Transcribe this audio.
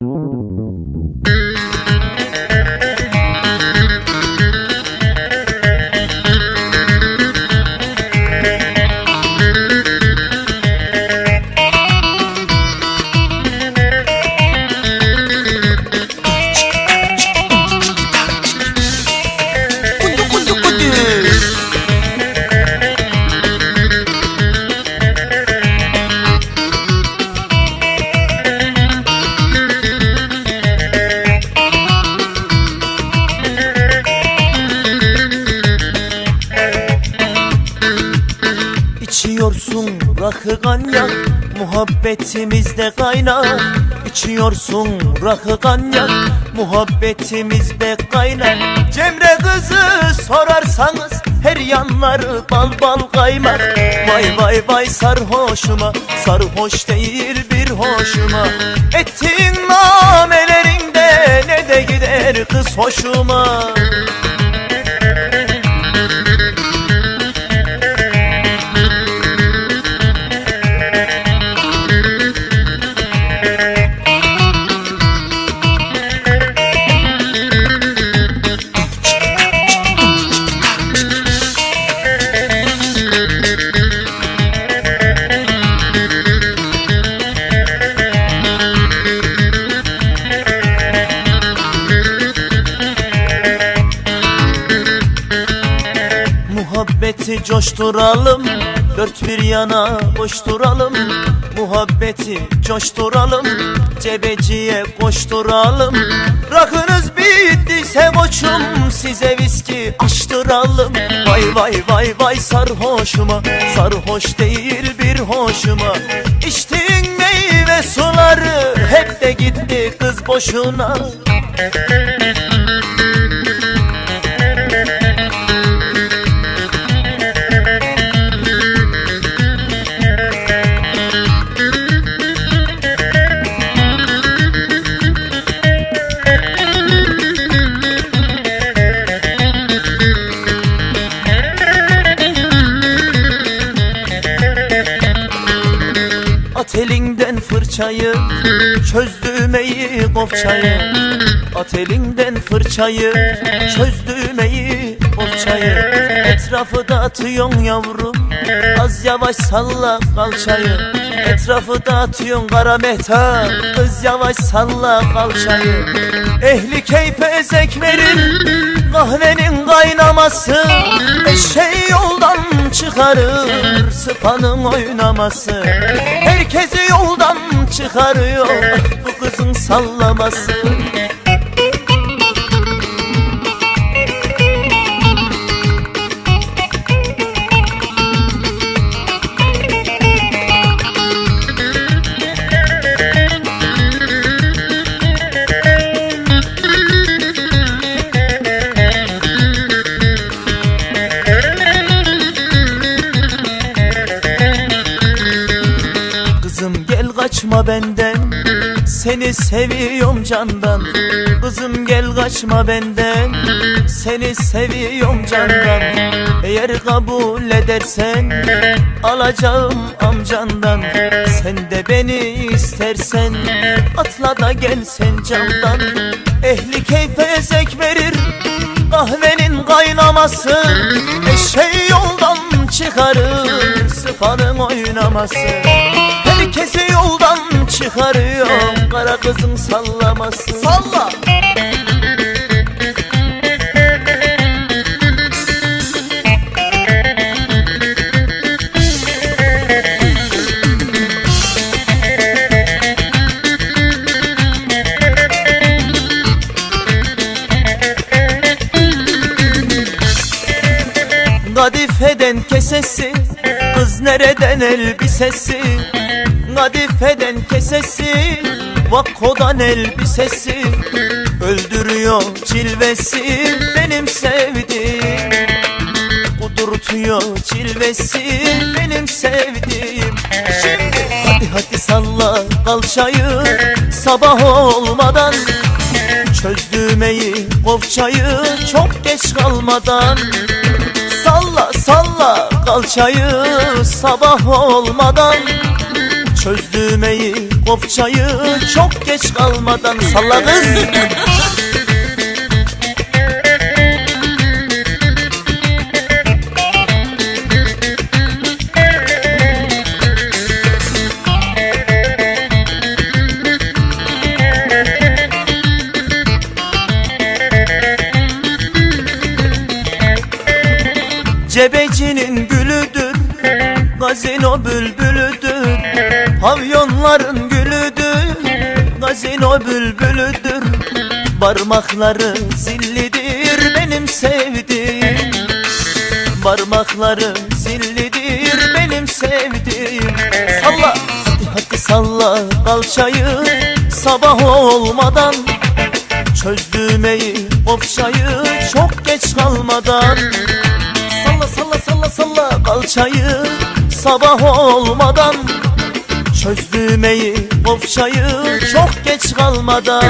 嗯。嗯嗯嗯 İçiyorsun rakı ganyak Muhabbetimizde kaynar İçiyorsun rakı ganyak Muhabbetimizde kaynar Cemre kızı sorarsanız Her yanları bal bal kaymar Vay vay vay sarhoşuma Sarhoş değil bir hoşuma. Ettiğin namelerinde Ne de gider kız hoşuma Muhabbeti coşturalım Dört bir yana koşturalım Muhabbeti coşturalım Cebeciye koşturalım. Rakınız bittiyse koçum Size viski açtıralım. Vay vay vay vay sarhoşuma Sarhoş değil bir hoşuma. İçtiğin meyve suları Hep de gitti kız boşuna elinden fırçayı Çözdüğmeyi kopçayı. At elinden fırçayı Çözdüğmeyi kopçayı. Etrafı dağıtıyorsun yavrum Az yavaş salla kalçayı. Etrafı dağıtıyorsun kara mehta Kız yavaş salla kalçayı. Ehli keyfe zek verir Kahvenin kaynaması Eşeği yoldan çıkarır Sıfanın oynaması. Herkesi yoldan çıkarıyor Bu kızın sallaması kaçma benden. Seni seviyorum candan. Kızım gel kaçma benden. Seni seviyorum candan. Eğer kabul edersen Alacağım amcandan. Sen de beni istersen Atla da gel sen camdan. Ehli keyfe zek verir Kahvenin kaynaması. Eşeği yoldan çıkarır Sıfanın oynaması. Herkesi yoldan çıkarıyor Kara kızın sallaması Salla. Kadifeden kesesi Kız nereden elbisesi Kadifeden kesesi Vakkodan elbisesi Öldürüyor cilvesi Benim sevdiğim. Kudurtuyor cilvesi Benim sevdiğim. Şimdi hadi hadi salla kalçayı Sabah olmadan. Çözdüğmeyi kovçayı Çok geç kalmadan. Salla salla kalçayı sabah olmadan Çözdüğmeyi Bofçayı çok geç kalmadan Salla kız Cebecinin gülüdür Gazino bülbülüdür Pavyonların gülüdür Gazino bülbülüdür. Parmakları zillidir benim sevdiğim. Parmakları zillidir benim sevdiğim. Salla hadi hadi salla kalçayı. Sabah olmadan Çöz düğmeyi ofşayı çok geç kalmadan. Salla salla salla salla kalçayı. Sabah olmadan Çöz düğmeyi çok geç kalmadan